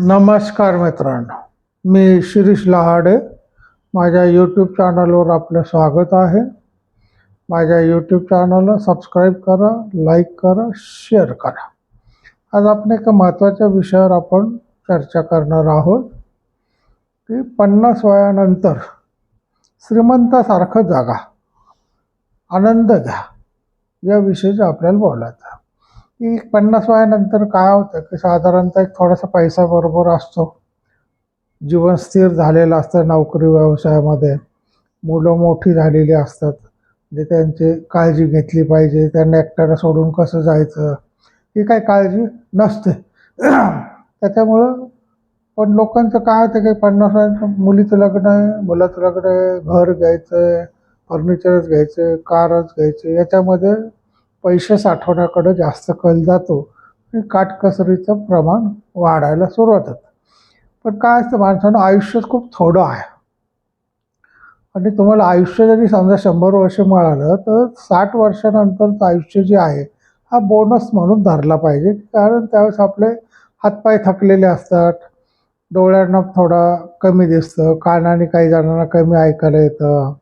नमस्कार मित्रांनो मी शिरीष लहाडे. माझ्या यूट्यूब चॅनलवर आपलं स्वागत आहे. माझ्या यूट्यूब चॅनलला सबस्क्राईब करा लाईक करा शेअर करा. आज आपण एका महत्त्वाच्या विषयावर आपण चर्चा करणार आहोत. की पन्नास वयानंतर श्रीमंतासारखं जागा आनंद घ्या या विषयीचं आपल्याला बोलायचं की पन्नास वयानंतर काय होतं की साधारणतः एक थोडासा पैसा बरोबर असतो. जीवन स्थिर झालेलं असतं नोकरी व्यवसायामध्ये. मुलं मोठी झालेली असतात. म्हणजे त्यांची काळजी घेतली पाहिजे. त्यांना एकट्याला सोडून कसं जायचं? ही काही काळजी नसते. त्याच्यामुळं पण लोकांचं काय होतं की पन्नास मुलीचं लग्न आहे मुलाचं लग्न आहे घर घ्यायचं आहे फर्निचरच घ्यायचं आहे कारच घ्यायचे. याच्यामध्ये पैसे साठवण्याकडे जास्त कल जातो आणि काटकसरीचं प्रमाण वाढायला सुरुवात होतं. पण काय असतं माणसानं आयुष्य खूप थोडं आहे. आणि तुम्हाला आयुष्य जरी समजा शंभर वर्ष मिळालं तर साठ वर्षानंतरचं आयुष्य जे आहे हा बोनस म्हणून धरला पाहिजे. कारण त्यावेळेस आपले हातपाय थकलेले असतात डोळ्यांना थोडा कमी दिसतं कानाने काही जणांना कमी ऐकायला येतं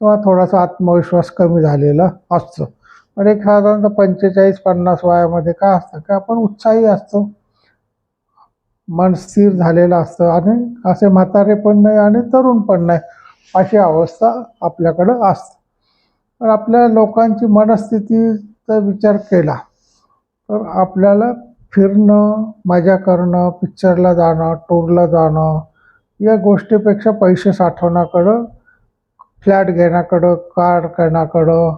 किंवा थोडासा आत्मविश्वास कमी झालेला असतो. पण एक साधारणतः पंचेचाळीस पन्नास वयामध्ये काय असतं? की आपण उत्साही असतो? मन स्थिर झालेलं असतं आणि असे म्हातारे पण नाही आणि तरुण पण नाही. अशी अवस्था आपल्याकडं असते. पण आपल्या लोकांची मनस्थितीचा विचार केला तर आपल्याला फिरणं मजा करणं पिक्चरला जाणं टूरला जाणं या गोष्टीपेक्षा पैसे साठवण्याकडं फ्लॅट घेण्याकडं कार घेण्याकडं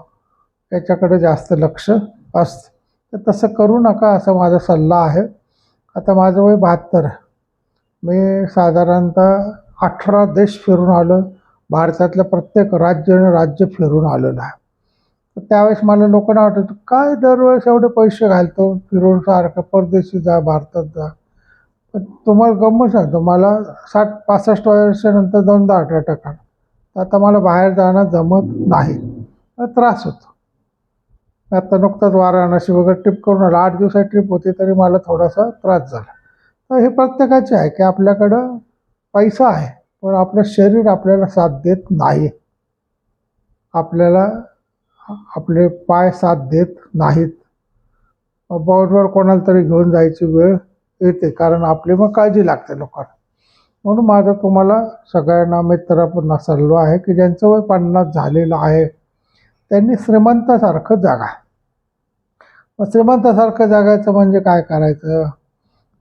त्याच्याकडे जास्त लक्ष असतं. तर तसं करू नका असा माझा सल्ला आहे. आता माझं वय बहात्तर आहे. मी साधारणतः अठरा देश फिरून आलो. भारतातलं प्रत्येक राज्य आणि राज्य फिरून आलेलं आहे. तर त्यावेळेस मला लोकांना वाटत काय दरवेळेस एवढे पैसे घालतो? फिरून सारखं परदेशी जा भारतात जा. पण तुम्हाला गंमत सांगतो मला साठ पासष्ट वर्षानंतर दोनदा अठरा टक्का आता मला बाहेर जाणं जमत नाही. त्रास होतो. आता नुकताच वाराणसी वगैरे ट्रिप करून आला. आठ दिवसाची ट्रिप होती तरी मला थोडासा त्रास झाला. तर हे प्रत्येकाचे आहे की आपल्याकडं पैसा आहे पण आपलं शरीर आपल्याला साथ देत नाही. आपल्याला आपले पाय साथ देत नाहीत. बरोबर कोणाला तरी घेऊन जायची वेळ येते कारण आपली मग काळजी लागते लोकांना. म्हणून माझा तुम्हाला सगळ्यांना मित्रांना सल्ला आहे की ज्यांचं वय पन्नास झालेलं आहे त्यांनी श्रीमंतासारखं जागा. मग श्रीमंतासारखं जागायचं म्हणजे काय करायचं?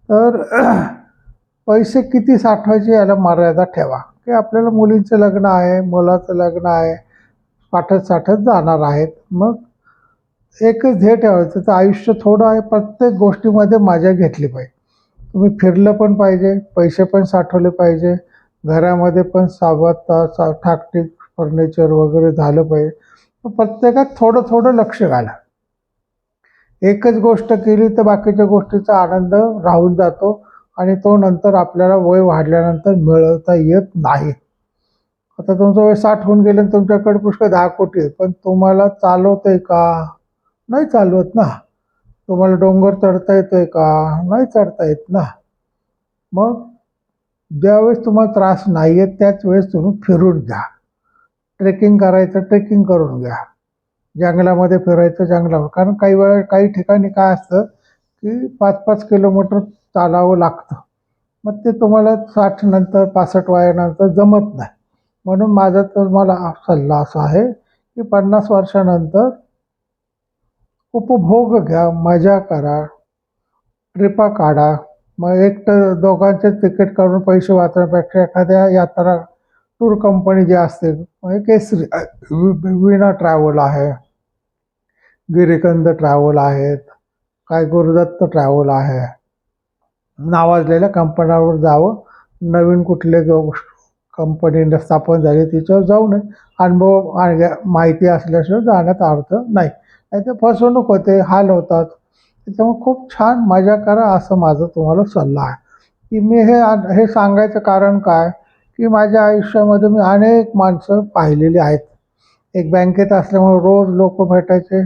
तर पैसे किती साठवायचे याला मर्यादा ठेवा. की आपल्याला मुलींचं लग्न आहे मुलाचं लग्न आहे साठत साठत जाणार आहेत. मग एकच ध्येय ठेवायचं तर आयुष्य थोडं आहे प्रत्येक गोष्टीमध्ये मजा घेतली पाहिजे. तुम्ही फिरलं पण पाहिजे पैसे पण साठवले पाहिजे घरामध्ये पण सावधता सा ठाकटीक फर्निचर वगैरे झालं पाहिजे. प्रत्येकात थोडं थोडं लक्ष घाला. एकच गोष्ट केली तर बाकीच्या गोष्टीचा आनंद राहून जातो आणि तो नंतर आपल्याला वय वाढल्यानंतर मिळवता येत नाही. आता तुमचं वय साठ होऊन गेलं तुमच्याकडे पुष्कळ दहा कोटी पण तुम्हाला चालवतंय का? नाही चालवत ना. तुम्हाला डोंगर चढता येतोय का? नाही चढता येत ना. मग ज्यावेळेस तुम्हाला त्रास नाही येत त्याच वेळेस तुम्ही फिरून घ्या ट्रेकिंग करायचं ट्रेकिंग करून घ्या. जंगलामध्ये फिरायचं जंगलावर कारण काही वेळा काही ठिकाणी काय असतं की पाच पाच किलोमीटर चालावं लागतं. मग ते तुम्हाला साठ नंतर पासष्ट वयानंतर जमत नाही. म्हणून माझा तुम्हाला सल्ला असा आहे की पन्नास वर्षानंतर उपभोग घ्या मजा करा ट्रिपा काढा. मग एक तर दोघांचे तिकीट काढून पैसे वाचण्यापेक्षा एखाद्या यात्रा टूर कंपनी जी असते म्हणजे केसरी विणा ट्रॅव्हल आहे. गिरिकंद ट्रॅव्हल आहेत. काय गुरुदत्त ट्रॅव्हल आहे. नावाजलेल्या कंपन्यांवर जावं. नवीन कुठले कंपनी स्थापन झाली तिच्यावर जाऊ नये. अनुभव आणि माहिती असल्याशिवाय जाण्यात अर्थ नाही. नाही फसवणूक होते हाल होतात. त्याच्यामुळे खूप छान मजा करा असं माझं तुम्हाला सल्ला आहे. की मी हे हे सांगायचं कारण काय? की माझ्या आयुष्यामध्ये मी अनेक माणसं पाहिलेली आहेत. एक बँकेत असल्यामुळे रोज लोक भेटायचे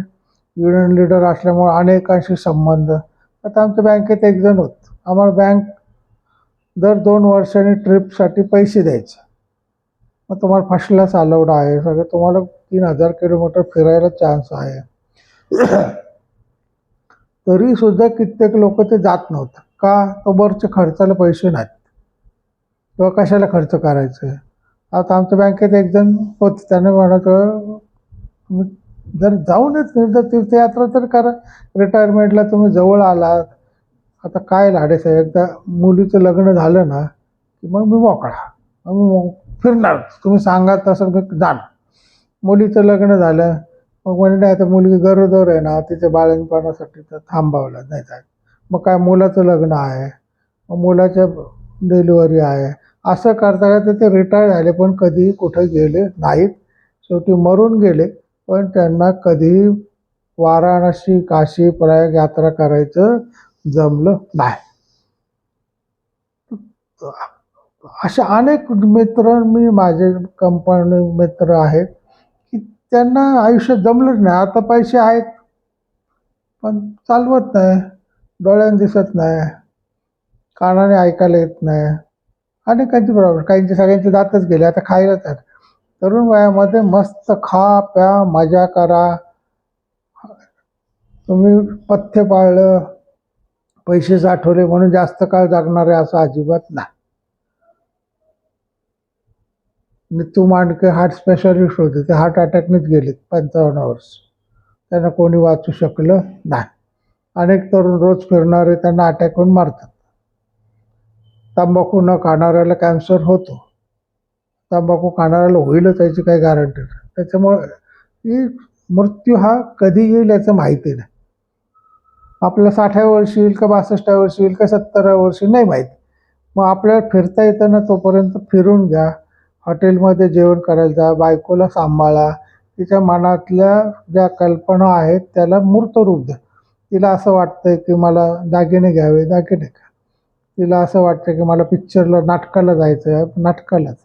युनियन लीडर असल्यामुळे अनेकांशी संबंध. आता आमच्या बँकेत एक जण होत. आम्हाला बँक दर दोन वर्षांनी ट्रिपसाठी पैसे द्यायचे. मग तुम्हाला फर्स्ट क्लास अलाउड आहे. सगळं तुम्हाला तीन हजार किलोमीटर फिरायला चान्स आहे. तरीसुद्धा कित्येक लोक ते जात नव्हतं. का? तो बरचे खर्चाला पैसे नाहीत. किंवा कशाला खर्च करायचे? आता आमच्या बँकेत एकजण होते त्याने म्हणत जाऊन जर जाऊनच जर तीर्थयात्रा तर करा. रिटायरमेंटला तुम्ही जवळ आलात. आता काय लाडेस आहे एकदा मुलीचं लग्न झालं ना की मग मी मोकळा. मग मी फिरणार. तुम्ही सांगा तसं मी जाणार. मुलीचं लग्न झालं. मग म्हणजे नाही आता मुलगी गरोदर आहे ना तिच्या बाळणपणासाठी तर थांबावलं नाही जात. मग काय मुलाचं लग्न आहे? मग मुलाच्या डिलिव्हरी आहे. असं करता करता ते रिटायर झाले पण कधीही कुठं गेले नाहीत. शेवटी मरून गेले पण त्यांना कधीही वाराणसी काशी प्रयाग यात्रा करायचं जमलं नाही. असे अनेक मित्र मी माझे कंपनी मित्र आहेत की त्यांना आयुष्य जमलंच नाही. आता पैसे आहेत पण चालवत नाही. डोळ्यानं दिसत नाही. कानाने ऐकायला येत नाही. अनेकांची प्रॉब्लेम काहींचे सगळ्यांचे दातच गेले आता खायलाच आहेत. तरुण वयामध्ये मस्त खा प्या मजा करा. तुम्ही पथ्य पाळलं पैसे साठवले म्हणून जास्त काळ जगणारे असं अजिबात नाही. नितू मांडके हार्ट स्पेशालिस्ट होते ते हार्ट अटॅकनेच गेलेत पंचावन्न वर्ष. त्यांना कोणी वाचू शकलं नाही. अनेक तरुण रोज फिरणारे त्यांना अटॅक होऊन मारतात. तंबाखू न खाणाऱ्याला कॅन्सर होतो. तंबाखू खाणाऱ्याला होईलच याची काही गॅरंटी नाही. त्याच्यामुळे की मृत्यू हा कधी येईल याचं माहिती नाही. आपल्या साठाव्या वर्षी येईल का बासष्टाव्या वर्षी येईल का सत्तराव्या वर्षी नाही माहीत. मग आपल्याला फिरता येताना तोपर्यंत फिरून घ्या. हॉटेलमध्ये जेवण करायला जा बायकोला सांभाळा. तिच्या मनातल्या ज्या कल्पना आहेत त्याला मूर्त रूप द्या. तिला असं वाटतंय की मला दागिने घ्यावे दागिने घ्या तिला असं वाटतं की मला पिक्चरला नाटकाला जायचं आहे नाटकालाच.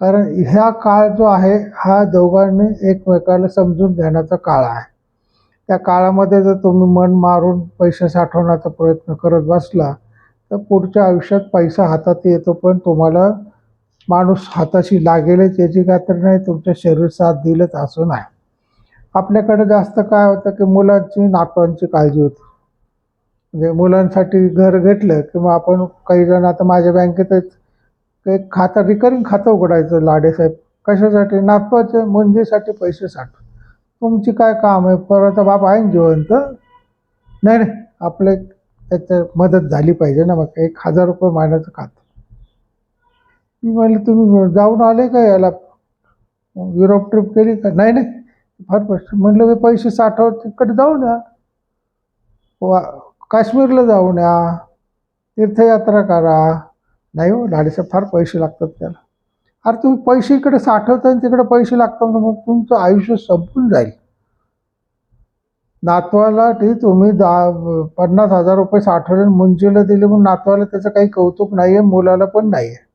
कारण ह्या काळ जो आहे हा दोघांनी एकमेकाला समजून घेण्याचा काळ आहे. त्या काळामध्ये जर तुम्ही मन मारून पैसे साठवण्याचा प्रयत्न करत बसला तर पुढच्या आयुष्यात पैसा हातात येतो पण तुम्हाला माणूस हाताशी लागेलच याची खात्री नाही तुमचं शरीर साथ दिलंच असं नाही. आपल्याकडे जास्त काय होतं की मुलांची नातवांची काळजी होती. म्हणजे मुलांसाठी घर घेतलं किंवा आपण काही जण आता माझ्या बँकेतच एक खातं रिकरिंग खातं उघडायचं लाडेसाहेब कशासाठी? नातवाच्या मुंजीसाठी पैसे साठ तुमची काय काम आहे? परत बाप आहे ना जिवंत? नाही नाही. आपले त्याच्या मदत झाली पाहिजे ना मग. एक हजार रुपये महिन्याचं खातं. मी म्हणलं तुम्ही जाऊन आले का याला? युरोप ट्रिप केली का? नाही नाही. फार प्रश्न म्हटलं मी पैसे साठव तिकडे जाऊ ना. वा काश्मीरला जाऊन या. तीर्थयात्रा करा. नाही हो लाडेसाहेब फार पैसे लागतात त्याला. अरे तुम्ही पैसे इकडे साठवता आणि तिकडे पैसे लागतात मग तुमचं आयुष्य संपून जाईल. नातवाला ती तुम्ही दहा पन्नास हजार रुपये साठवले आणि मुंजीला दिले म्हणून नातवाला त्याचं काही कौतुक नाही आहे मुलाला पण नाही आहे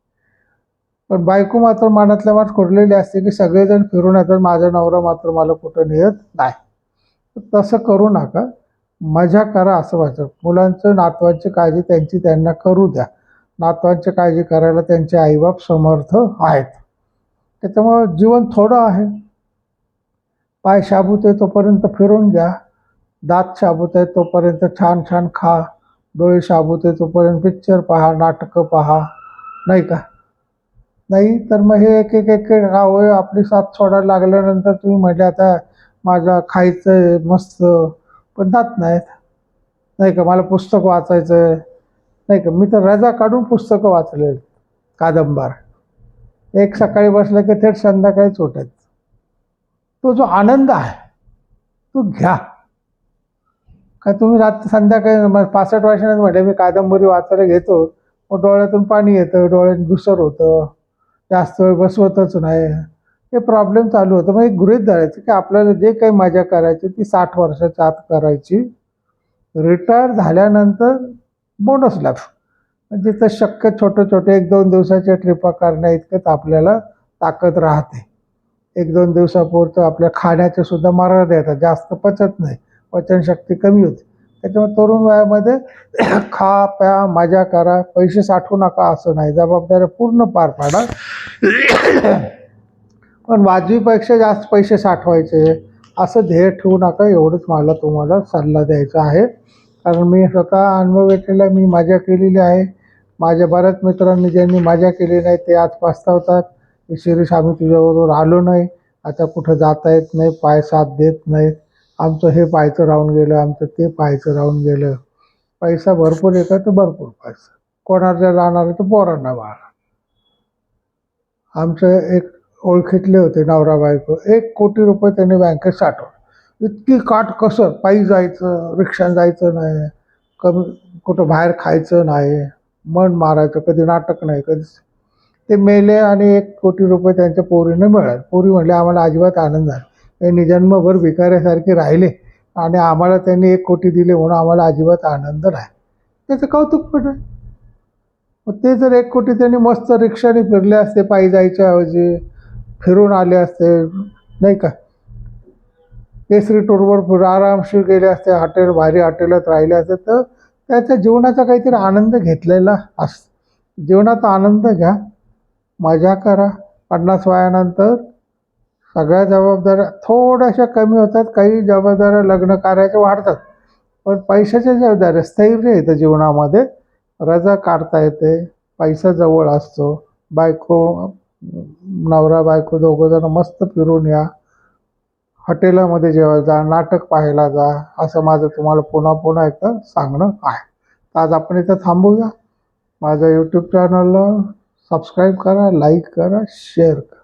पण बायको मात्र मनातल्या मात खोडलेली असते की सगळेजण फिरून येतात. माझा नवरा मात्र मला कुठं नेत नाही. तसं करू नका. मजा करा असं वाटतं. मुलांचं नातवांची काळजी त्यांची त्यांना करू द्या. नातवांची काळजी करायला त्यांचे आईबाप समर्थ आहेत. त्याच्यामुळं जीवन थोडं आहे. पाय शाबूत आहे तोपर्यंत फिरून घ्या. दात शाबूत आहे तोपर्यंत छान छान खा. डोळे शाबूत आहे तोपर्यंत पिक्चर पहा नाटकं पहा. नाही का? नाही तर मग हे एक एक एक गाव आपली साथ सोडायला लागल्यानंतर तुम्ही म्हटले आता माझा खायचं आहे मस्त. पण जात नाहीत. नाही का मला पुस्तक वाचायचं आहे नाही का? मी तर रजा काढून पुस्तकं वाचले कादंबार. एक सकाळी बसलं की थेट संध्याकाळी चोटायचं तो जो आनंद आहे तो घ्या. काय तुम्ही रात्र संध्याकाळी मग पासष्ट वर्षांनी म्हटलं मी कादंबरी वाचायला घेतो. मग डोळ्यातून पाणी येतं डोळ्यात दुसर होतं. जास्त वेळ बसवतच नाही. हे प्रॉब्लेम चालू होतं. मग एक गृहित धरायचं की आपल्याला जे काही मजा करायची ती साठ वर्षाच्या आत करायची. रिटायर झाल्यानंतर बोनस लाभ. म्हणजे तर शक्य छोटे छोटे एक दोन दिवसाच्या ट्रिपा करण्या इतकंच आपल्याला ताकद राहते. एक दोन दिवसापुरतं आपल्या खाण्याचे सुद्धा मर्यादा येतात. जास्त पचत नाही. पचनशक्ती कमी होते. त्याच्यामुळे तरुण वयामध्ये खा प्या मजा करा. पैसे साठवू नका असं नाही. जबाबदाऱ्या पूर्ण पार पाडा. पण वाजवीपेक्षा जास्त पैसे साठवायचे असं ध्येय ठेवू नका एवढंच मला तुम्हाला सल्ला द्यायचा आहे. कारण मी स्वतः अनुभव घेतलेला मी मजा केलेली आहे. माझ्या बऱ्याच मित्रांनी ज्यांनी मजा केली नाही ते आज पस्तावतात. की शिरीष आम्ही तुझ्याबरोबर आलो नाही. आता कुठं जाता येत नाही पाय साथ देत नाहीत आमचं हे पाहायचं राहून गेलं आमचं ते पाहायचं राहून गेलं. पैसा भरपूर येतो तर भरपूर पैसा. कोणाला राहणार तर पोरांना बाळा आमचं एक ओळखीतले होते नवरा बायको. एक कोटी रुपये त्यांनी बँकेत साठवले. इतकी काट कसर पायी जायचं रिक्षाने जायचं नाही कमी कुठं बाहेर खायचं नाही मन मारायचं कधी नाटक नाही कधी ते मेले आणि एक कोटी रुपये त्यांच्या पोरीने मिळाले. पोरी म्हणले आम्हाला अजिबात आनंद झाला त्यांनी जन्मभर भिकाऱ्यासारखे राहिले आणि आम्हाला त्यांनी एक कोटी दिले म्हणून आम्हाला अजिबात आनंद नाही. त्याचं कौतुक पण आहे. मग ते जर एक कोटी त्यांनी मस्त रिक्षाने फिरले असते पायी जायच्या ऐवजी फिरून आले असते नाही का? केसरी टूरवर फिर आरामशीर गेले असते हॉटेल भारी हॉटेलात राहिले असते. तर त्याच्या जीवनाचा काहीतरी आनंद घेतलेला अस जीवनाचा आनंद घ्या. मजा करा. पन्नास वयानंतर सगळ्या जबाबदाऱ्या थोड्याशा कमी होतात काही जबाबदाऱ्या लग्न कार्याच्या वाढतात. पण पैशाच्या जबाबदाऱ्या स्थैर्य येतं जीवनामध्ये. रजा काढता येते पैसा जवळ असतो बायको नवरा बायको दोघं जण मस्त फिरून या. हॉटेलामध्ये जेवायला जा नाटक पाहायला जा असं माझं तुम्हाला पुन्हा पुन्हा एकदा सांगणं आहे. तर आज आपण इथं थांबूया. माझं यूट्यूब चॅनलला सबस्क्राईब करा लाईक करा शेअर करा.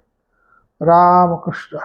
रामकृष्ण.